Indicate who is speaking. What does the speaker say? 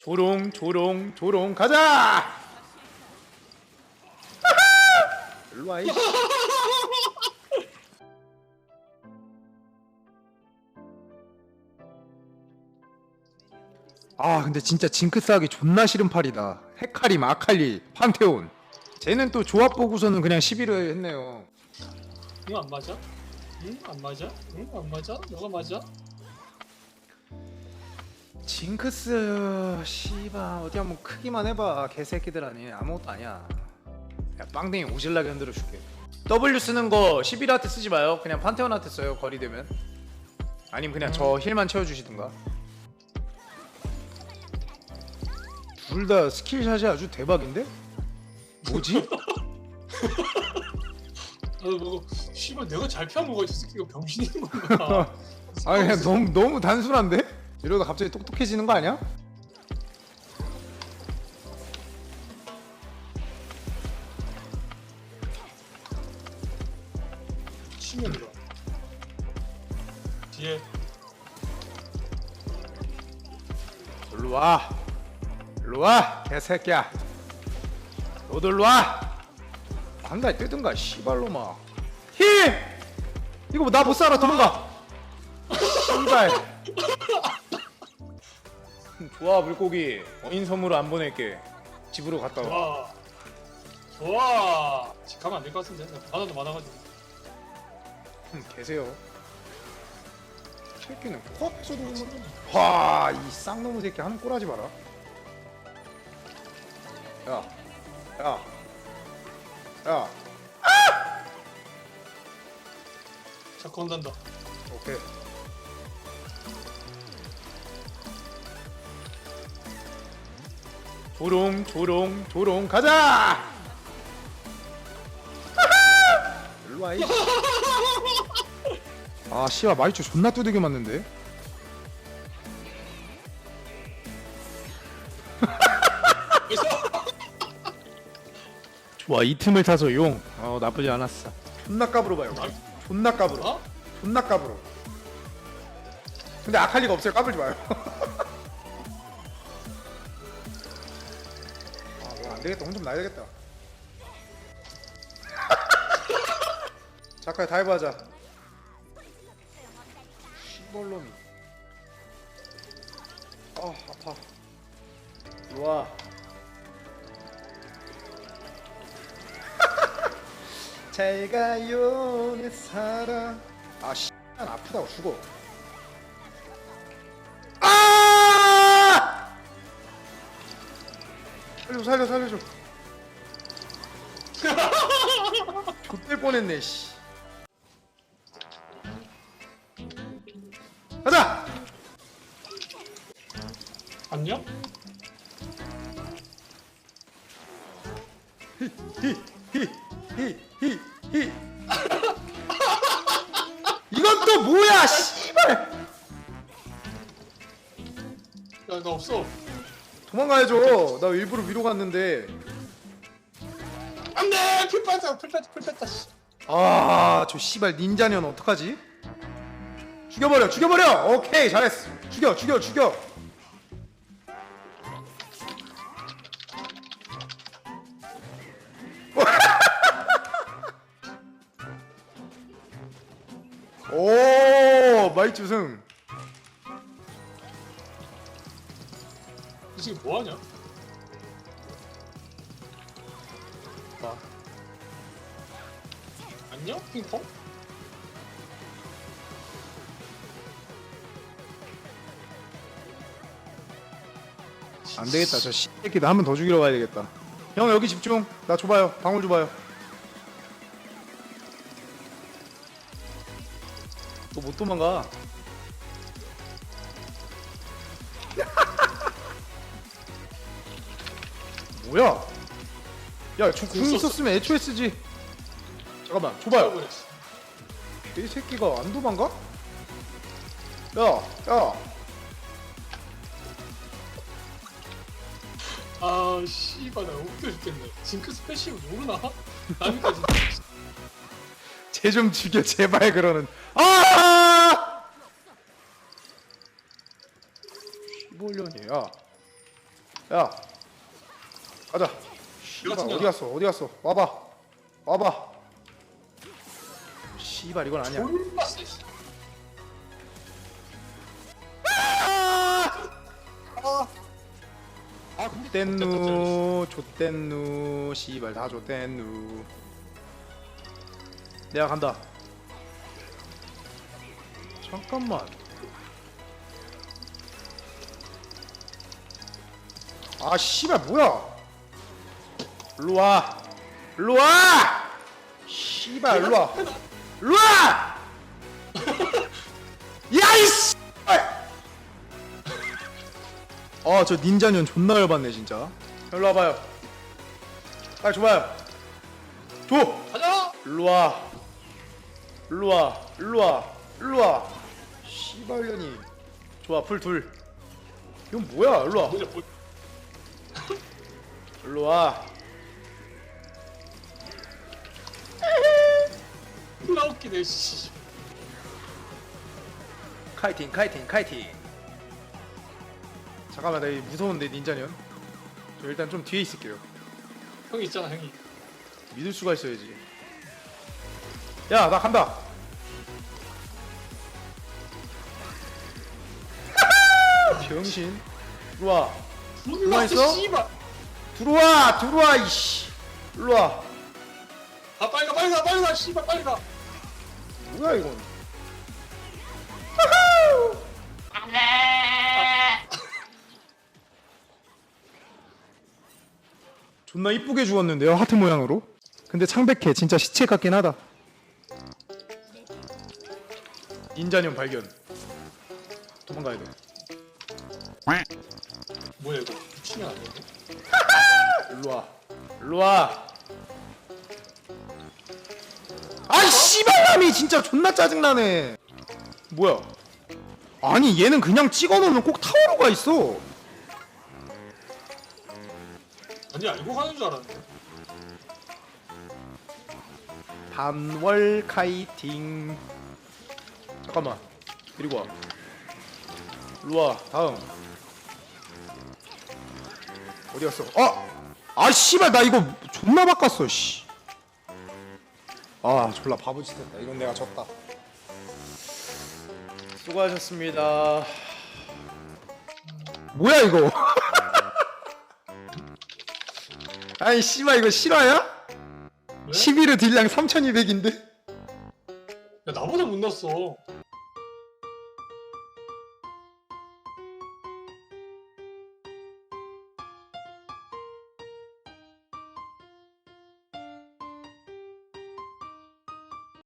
Speaker 1: 조롱 조롱 조롱 가자 일로 와이 아 근데 진짜 징크스 하기 존나 싫은 팔이다 헤카림 아칼리 판테온 쟤는 또 조합 보고서는 그냥 11을 했네요
Speaker 2: 응안 맞아? 응 안 맞아? 응 안 맞아? 너가 맞아?
Speaker 1: 징크스 씨바 어디 한번 크기만 해봐 개새끼들 아니 아무것도 아니야 야 빵댕이 오질나게 흔들어 줄게 W 쓰는 거 11한테 쓰지 마요 그냥 판테온한테 써요 거리 되면 아니면 그냥 저 힐만 채워주시든가 둘 다 스킬샷이 아주 대박인데? 뭐지?
Speaker 2: 나도 보고 씨발 내가 잘 피한 거가 이 새끼가 병신인 건가?
Speaker 1: 아 그냥 너무 너무 단순한데? 이러다 갑자기 똑똑해지는 거 아니야?
Speaker 2: 치면 들어. 뒤에
Speaker 1: 일로 와. 일로 와, 개새끼야. 너도 일로 와. 한달 뜨든가, 씨발로마. 힘! 이거 뭐 나못 살아, 도망가. 씨발. 좋아, 물고기. 어인 선물로 안 보낼게. 집으로 갔다 와.
Speaker 2: 좋아 좋아 집 가면 안 될 것 같은데 나 바다도 많아가지고
Speaker 1: 흠, 계세요. 새끼는 코앞에서도 오는 와, 이 쌍놈의 새끼 하는 꼴하지 마라. 야, 야, 야.
Speaker 2: 자꾸 온단다
Speaker 1: 오케이. 조롱, 조롱, 조롱, 가자! 일로 와, 이. 아, 씨발, 마이초 존나 두들겨 맞는데? 좋아, 이 틈을 타서 용. 어, 나쁘지 않았어. 존나 까불어 봐요. 존나 까불어.
Speaker 2: 어?
Speaker 1: 존나 까불어. 근데 아칼리가 없어요. 까불지 마요. 안 되겠다. 혼좀 나야 되겠다. 잠깐 다이브 하자. 시벌놈이. 아, 아파. 와. 잘 가요 내 사랑 아 씨, 난 아프다고 죽어 살려줘 살려 살려줘. 좆될 뻔했네 씨. 가자!
Speaker 2: 안녕?
Speaker 1: 히히히히히 이건 또 뭐야 씨발!
Speaker 2: 야나 없어
Speaker 1: 도망가야죠 나 일부러 위로 갔는데
Speaker 2: 안돼 풀 뺐다 풀 뺐다 풀 뺐다 씨.
Speaker 1: 아, 저 씨발 닌자년 어떡하지? 죽여버려, 죽여버려. 오케이, 잘했어. 죽여, 죽여, 죽여. 오, 마이츠 승.
Speaker 2: 이 새끼 뭐하냐?
Speaker 1: 봐.
Speaker 2: 안녕? 핑퐁?
Speaker 1: 안 되겠다. 저 새끼도 한번 더 죽이러 가야 되겠다. 형 여기 집중. 나 줘봐요. 방울 줘봐요. 또못 도망가. 뭐야? 야, 저궁 있었으면 애초에 쓰지. 잠깐만, 줘봐요. 이 새끼가 안 도망가? 야, 야.
Speaker 2: 아 씨발 나 웃겨 죽겠네 징크스 패시브 모르나? 남이까지
Speaker 1: 쟤 좀 죽여 제발 그러는 아 15년이야 야 가자. 씨발 어디 갔어? 어디 갔어? 와봐. 와봐. 씨발 이건 아니야.
Speaker 2: 졸라. 세. 씨.
Speaker 1: 아 좆댄누 좆댄누 씨발 다 좆댄누. 내가 간다. 잠깐만. 아 씨발 뭐야 일로 와. 일로 와. 씨발 일로 와. 일로 와. 야 이씨 아저 닌자년 존나 열받네 진짜. 일로 와봐요. 빨리 줘봐요. 줘.
Speaker 2: 가자.
Speaker 1: 일로 와. 일로 와. 일로 와. 일로 와. 씨발년이. 좋아 풀 둘. 이건 뭐야? 일로와.
Speaker 2: 뭐냐 뭐.
Speaker 1: 일로 와
Speaker 2: 웃기네. 씨.
Speaker 1: 카이팅 카이팅 카이팅 잠깐만 나이 무서운데 닌자년 저 일단 좀 뒤에 있을게요
Speaker 2: 형이 있잖아 형이.
Speaker 1: 믿을 수가 있어야지 야 나 간다 병신
Speaker 2: 졸라 세
Speaker 1: 있어?
Speaker 2: 씨발.
Speaker 1: 들어와 들어와 이씨 일로와
Speaker 2: 아 빨리 가 빨리 가 빨리 가 씨발 빨리 가.
Speaker 1: 뭐야 이건. 존나 이쁘게 죽었는데요 하트 모양으로? 근데 창백해. 진짜 시체 같긴 하다. 인자년 발견. 도망가야 돼.
Speaker 2: 뭐야 이거? 미친년 아니야?
Speaker 1: 일로 와. 일로 와 씨발남이 진짜 존나 짜증나네. 뭐야? 아니 얘는 그냥 찍어놓으면 꼭 타워로 가 있어.
Speaker 2: 아니 알고 가는 줄 알았는데.
Speaker 1: 반월 카이팅. 잠깐만 데리고 와. 일로와 다음. 어디 갔어? 아! 아 씨발 나 이거 존나 바꿨어 씨. 아 졸라 바보짓 했다 이건 내가 졌다 수고하셨습니다 뭐야 이거 아니 씨발 이거 실화야?
Speaker 2: 왜?
Speaker 1: 11호 딜량 3200인데?
Speaker 2: 야 나보다 못 났어.